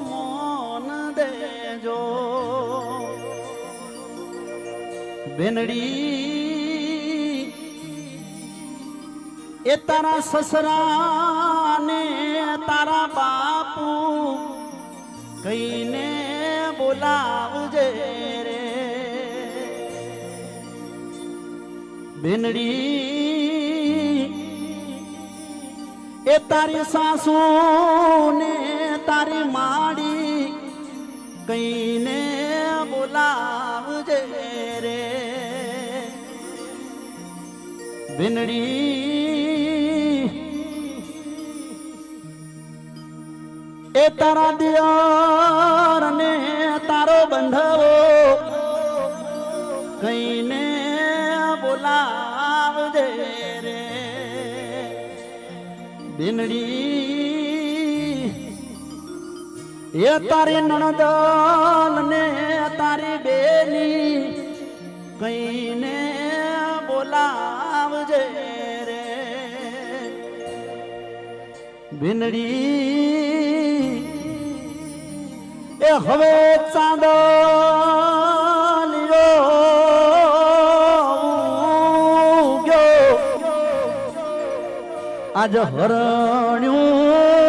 મોન દેજો. બેનડી એ તારા સસરા ને તારા બાપુ કઈને બોલાવજે રે. બેનડી એ તારી સાસુ ને કઈને બોલાવજે રે. બિનડી એ તારા દિયર ને તારો બંધવો. કઈને બોલાવજે રે. ભીંડડી એ તારી નણદલ ને તારી બેની કઈને બોલાવજે રે. ભીંડડી એ હવે ચાંદલિયો આજ હરણ્યું